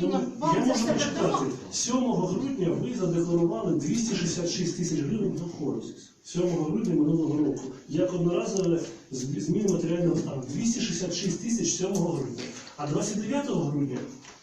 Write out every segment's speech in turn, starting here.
потрібно Ну, вам я можу почитати. 7 грудня ви задекларували 266 тисяч гривень доходу. 7 грудня минулого року. Як одноразове зміни матеріального стану. 266 тисяч 7 грудня. А 29 грудня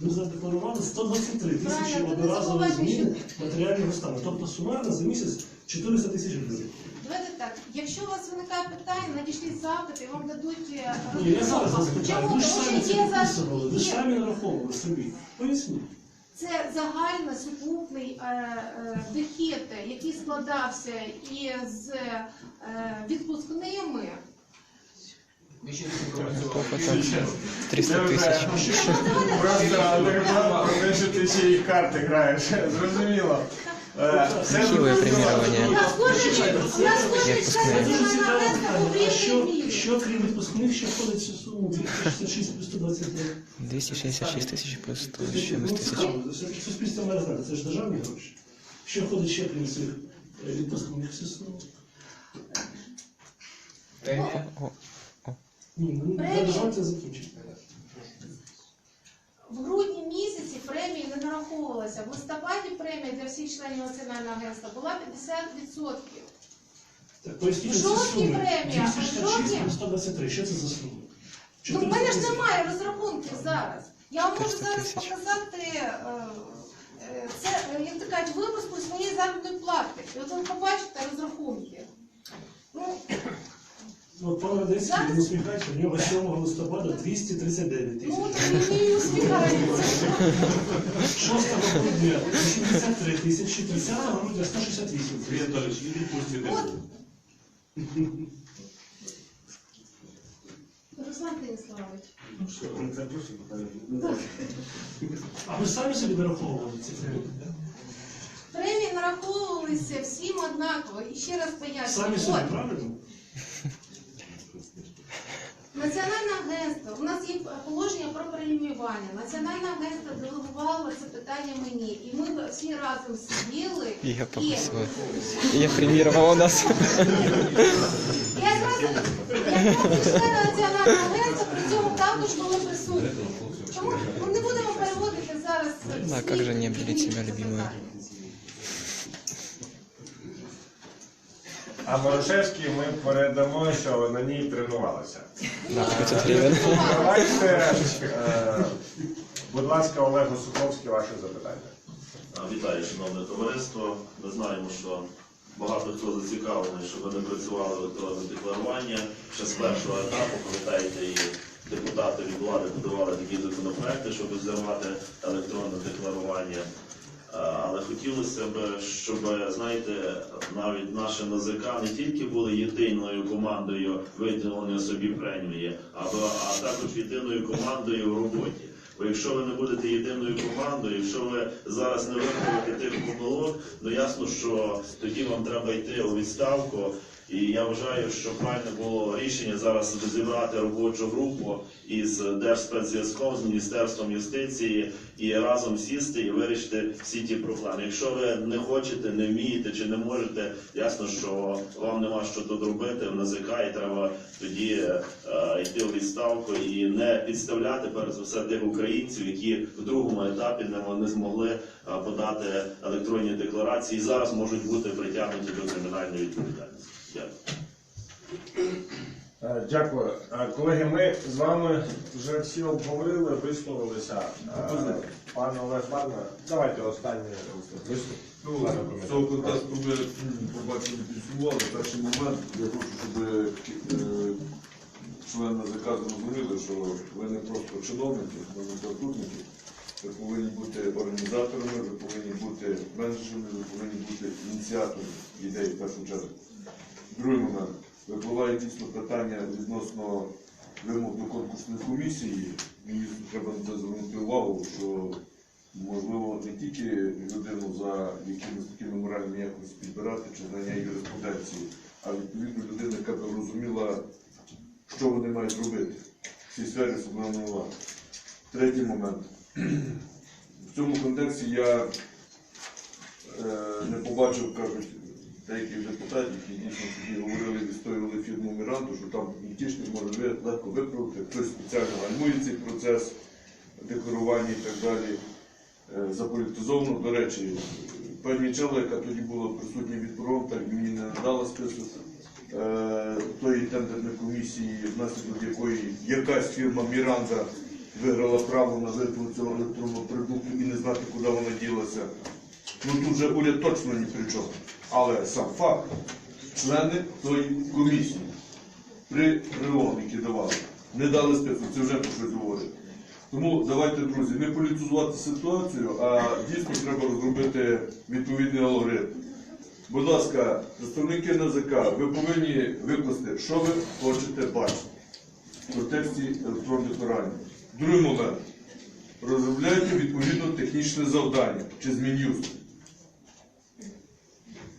ви задекларували 123 тисячі забувайте, зміни матеріального стану. Тобто сумарно за місяць 400 тисяч гривень. Давайте так. Якщо у вас виникає питання, надішліть запит і вам дадуть е, Ні, я зараз вас розрахунок. Чому? Ви ж Тому самі що це є підписували, ви ж є- самі нараховували собі. Поясніть. Це загальний сукупний е, е, дохід, який складався із е, відпускними. Ви ще не працювали. Сколько там? 300 тысяч. Просто ти ще їх карти граєш. Зрозуміло. Красивое премирование. нас кожен у нас кожен Відпускний. член Це дуже цікаве національного питання. А що, крім відпускних, ще входить в цю суму 266 плюс 123? 266 тысяч плюс 100 с Ну, чем-то тысяч. цікаво, все-таки суспільство має знати, це ж державні гроші. Що входить ще крім цих відпускних всю суму? Ні, ну. В грудні премії не нараховувалася. В листопаді премія для всіх членів національного агентства була 50%. Так, поясніть ці жовтні суми. премія, а 266 жовтні- плюс 123, що це за суми? Ну, в мене ж 400 немає розрахунків зараз. Я вам можу 400 зараз тисяч. показати е, е, це, е, як то кажуть, випуску своєї заробітної плати. І от ви побачите розрахунки. Ну, Ну, пан Радецький, він усміхається, у нього 7 листопада 239 тисяч. ну от мені і усміхається. 6 грудня 83 тисячі, 30 грудня 168 тисяч. От. Руслан Станіславович, А ви самі собі нараховували ці премії? да? премії нараховувалися всім однаково. І ще раз Самі пояснюю. собі, От, правильно? Національне агентство, у нас є положення про преміювання. Національне агентство делегувало це питання мені. І ми всі разом сиділи. Я і попросил. Я премировал нас. Я якраз члени національного агентства при цьому також були присутні. Тому ми не будемо переводити зараз. Да, всі как же не обделить себя любимую? А Морошевській ми передамо, що на ній тренувалися. Да, 500 гривен. Давайте, е, будь ласка, Олег Осуховський, ваше запитання. Вітаю, шановне товариство. Ми знаємо, що багато хто зацікавлений, щоб вони працювали електронне декларування. Ще з першого етапу, пам'ятаєте, і депутати від влади подавали такі законопроекти, щоб зірвати електронне декларування. А, Але хотілося б, щоб, знаєте, навіть наше НЗК не тільки були єдиною командою виділення собі премії, а також єдиною командою в роботі. Бо якщо ви не будете єдиною командою, якщо ви зараз не виправите тих помилок, ну ясно, що тоді вам треба йти у відставку. І я вважаю, що правильне було рішення зараз зібрати робочу групу із Держспецзв'язком, з Міністерством юстиції і разом сісти і вирішити всі ті проблеми. Якщо ви не хочете, не вмієте чи не можете, ясно, що вам нема що тут робити в НАЗК, і треба тоді е, йти у відставку і не підставляти перш все тих українців, які в другому етапі не, не змогли е, подати електронні декларації і зараз можуть бути притягнуті до кримінальної відповідальності. Дякую. Е, Дякую. Е, Колеги, ми з вами вже всі обговорили, висловилися. Е, Пан Олег Барна, давайте останній виступ. Ну, Пане з цього ми побачили, підсумували. Перший момент, я хочу, щоб члени НАЗК зрозуміли, що ви не просто чиновники, ви не статутники. Ви повинні бути організаторами, ви повинні бути менеджерами, ви повинні бути ініціаторами ідей в першу чергу. Другий момент. Випливає дійсно питання відносно вимог до конкурсної комісії. Мені треба звернути увагу, що можливо не тільки людину за якимись такими моральними якось підбирати чи знання юриспруденції, а відповідно людина, яка б розуміла, що вони мають робити в цій сфері особливо влади. Третій момент. В цьому контексті я е, не побачив, кажуть, деяких депутатів, які дійсно тоді говорили, відстоювали фірму Міранту, що там айтішник може легко виправити, хтось спеціально гальмує цей процес декларування і так далі. е, заполітизовано. До речі, пані Чела, яка тоді була присутня від так мені не надала список е, тої тендерної комісії, внаслідок якої якась фірма Міранда виграла право на виплату цього електронного продукту і не знати, куди вона ділася. Ну тут вже уряд точно ні при чому. Але сам факт, члени тої комісії при РИОН, давали, не дали список, це вже про щось говорить. Тому давайте, друзі, не політизувати ситуацію, а дійсно треба розробити відповідний алгоритм. Будь ласка, представники НАЗК, ви повинні викласти, що ви хочете бачити в контексті електронних декларувань. Другий момент. Розробляйте відповідно технічне завдання чи змінюс.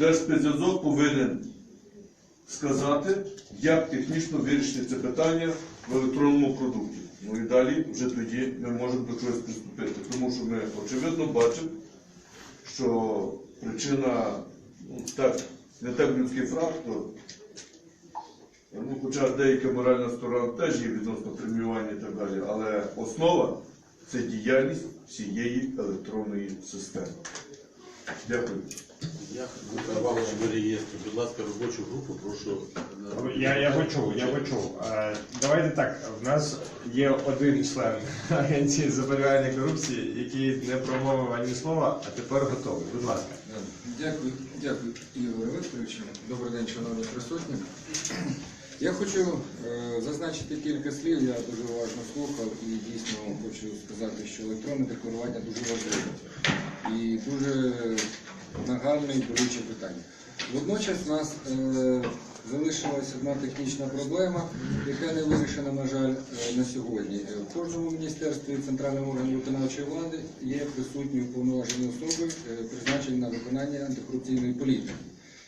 Держспецзв'язок повинен сказати, як технічно вирішити це питання в електронному продукті. Ну і далі вже тоді ми можемо до чогось приступити. Тому що ми очевидно бачимо, що причина ну, так, не так людський фактор, ну, хоча деяка моральна сторона теж є відносно преміювання і так далі, але основа це діяльність всієї електронної системи. Дякую. Я готував до реєстру. Будь ласка, робочу групу прошу. е, Я, я почув, я почув. Е, Давайте так. В нас є один член агенції запобігання корупції, який не промовив ані слова, а тепер готовий. Будь ласка. Дякую, дякую, Ігоре Вікторовичу. Добрий день, шановні присутні. Я хочу е, зазначити кілька слів, я дуже уважно слухав і дійсно хочу сказати, що електронне декларування дуже важливе і дуже нагальне і болюче питання. Водночас у нас е, залишилась одна технічна проблема, яка не вирішена, на жаль, е, на сьогодні. Е, В кожному міністерстві і центральному органі виконавчої влади є присутні уповноважені особи, е, призначені на виконання антикорупційної політики.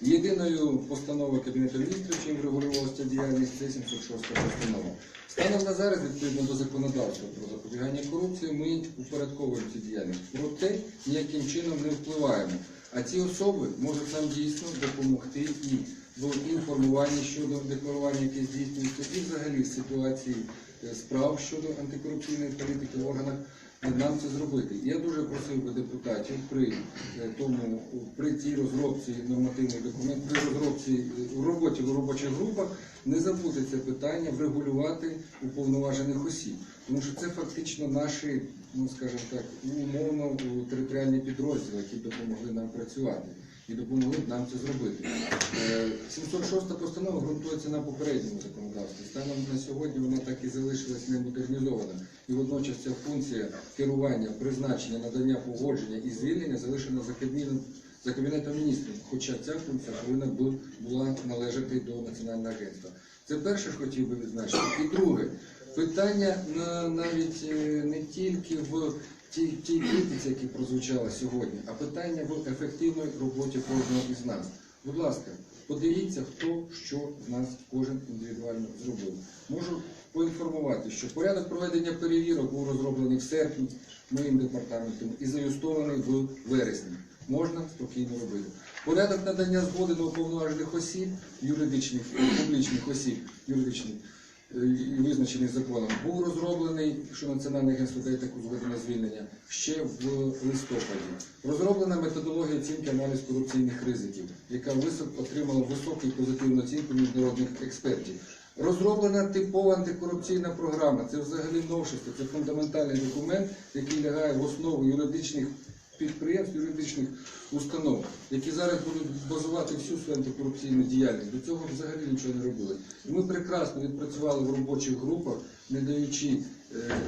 Єдиною постановою Кабінету міністрів, чим регулювалася діяльність, це 706 постанова. Станом на зараз, відповідно до законодавства про запобігання корупції, ми упорядковуємо цю діяльність. Проте ніяким чином не впливаємо. А ці особи можуть нам дійсно допомогти і в інформуванні щодо декларування, яке здійснюється, і взагалі в ситуації е, справ щодо антикорупційної політики в органах нам це зробити. Я дуже просив би депутатів при е, тому при цій розробці нормативних документів, при розробці в роботі в робочих групах не забути це питання врегулювати уповноважених осіб. Тому що це фактично наші, ну скажімо так, умовно у територіальні підрозділи, які допомогли нам працювати і допомогли нам це зробити. Е, 706 постанова ґрунтується на попередньому законодавстві. Станом на сьогодні вона так і залишилась не модернізована. І водночас ця функція керування, призначення, надання погодження і звільнення залишена за Кабміном, за Кабінетом міністрів, хоча ця функція повинна була належати до Національного агентства. Це перше хотів би відзначити. І друге, питання на, навіть е, не тільки в тій, критиці, які прозвучала сьогодні, а питання в ефективної роботі кожного із нас. Будь ласка, подивіться, хто що з нас кожен індивідуально зробив. Можу поінформувати, що порядок проведення перевірок був розроблений в серпні моїм департаментом і заюстований в вересні. Можна спокійно робити. Порядок надання згоди на уповноважених осіб, юридичних публічних осіб, юридичних і визначений законом, був розроблений, що Національне агентство згоду на звільнення, ще в листопаді. Розроблена методологія оцінки аналіз корупційних ризиків, яка висок отримала високу позитивну оцінку міжнародних експертів. Розроблена типова антикорупційна програма. Це взагалі новшество, це фундаментальний документ, який лягає в основу юридичних підприємств, юридичних установ, які зараз будуть базувати всю свою антикорупційну діяльність. До цього взагалі нічого не робили. І ми прекрасно відпрацювали в робочих групах, не даючи е,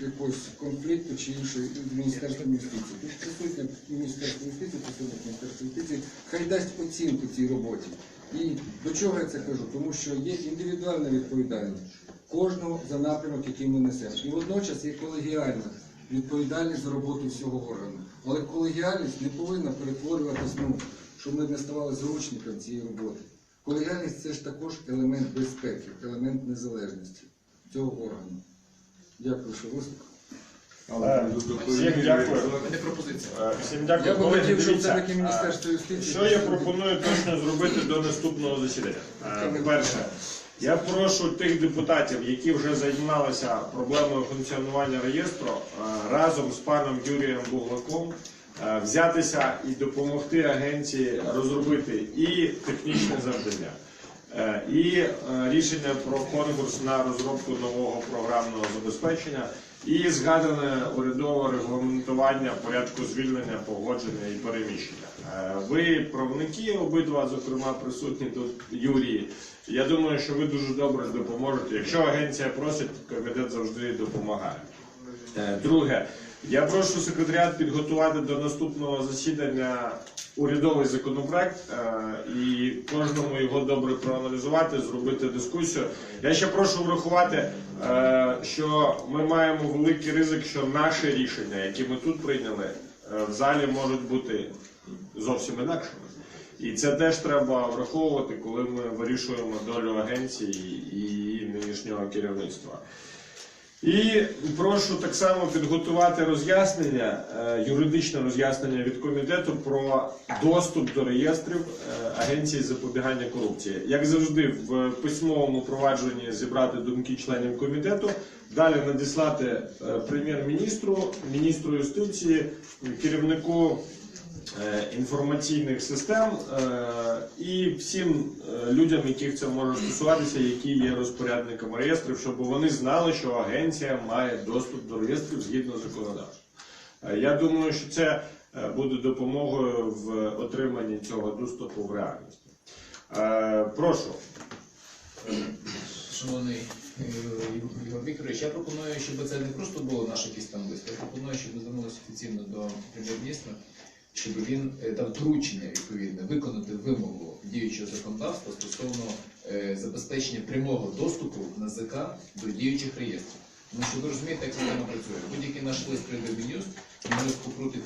якогось конфлікту чи іншої з Міністерством юстиції. Тут присутнє Міністерство юстиції, присутнє Міністерство юстиції, хай дасть оцінку цій роботі. І до чого я це кажу? Тому що є індивідуальна відповідальність кожного за напрямок, який ми несемо. І водночас є колегіальна відповідальність за роботу всього органу. Але колегіальність не повинна перетворюватись, ну, щоб ми не ставали заручником цієї роботи. Колегіальність це ж також елемент безпеки, елемент незалежності цього органу. Дякую, що вислухали. Е, Всім дякую. Пропозиція. Е, Всім дякую. Я би Колеги, хотів, щоб дивіться, е, Міністерство юстиції. Що я пропоную точно зробити до наступного засідання? Перше, Я прошу тих депутатів, які вже займалися проблемою функціонування реєстру, е, разом з паном Юрієм Буглаком е, взятися і допомогти агенції розробити і технічне завдання, і е, рішення про конкурс на розробку нового програмного забезпечення, і згадане урядове регламентування порядку звільнення, погодження і переміщення. Е, Ви правники обидва, зокрема, присутні тут Юрій. Я думаю, що ви дуже добре допоможете. Якщо агенція просить, комітет завжди допомагає. Е, Друге, я прошу секретаріат підготувати до наступного засідання урядовий законопроект е, і кожному його добре проаналізувати, зробити дискусію. Я ще прошу врахувати, е, що ми маємо великий ризик, що наші рішення, які ми тут прийняли, е, в залі можуть бути зовсім інакшими. І це теж треба враховувати, коли ми вирішуємо долю агенції і нинішнього керівництва. І прошу так само підготувати роз'яснення, е, юридичне роз'яснення від комітету про доступ до реєстрів е, Агенції запобігання корупції. Як завжди, в письмовому провадженні зібрати думки членів комітету, далі надіслати е, прем'єр-міністру, міністру юстиції, керівнику інформаційних систем е, і всім е, людям, яких це може стосуватися, які є розпорядниками реєстрів, щоб вони знали, що агенція має доступ до реєстрів згідно законодавства. Е, Я думаю, що це е, буде допомогою в отриманні цього доступу в реальності. Е, Прошу. Шановний е, Ігор Вікторович, я пропоную, щоб це не просто було наше якісь там лист, я пропоную, щоб ми звернулися офіційно до прем'єр-міністра, щоб він е, дав доручення відповідне виконати вимогу діючого законодавства стосовно е, забезпечення прямого доступу НАЗК до діючих реєстрів. Тому що ви розумієте, як система працює. Будь-який наш лист прийде в Мінюст, покрутить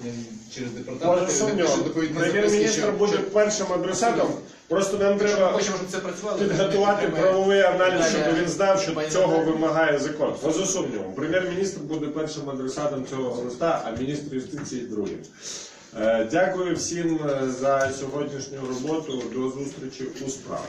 через департамент. І напише доповідні записки, прем'єр-міністр буде першим адресатом. Просто нам треба хочемо, щоб це працювало, підготувати правовий аналіз, щоб він знав, що цього вимагає закон. Поза сумнівом, прем'єр-міністр буде першим адресатом цього листа, а міністр юстиції другим. Е, Дякую всім е, за сьогоднішню роботу. До зустрічі у справах.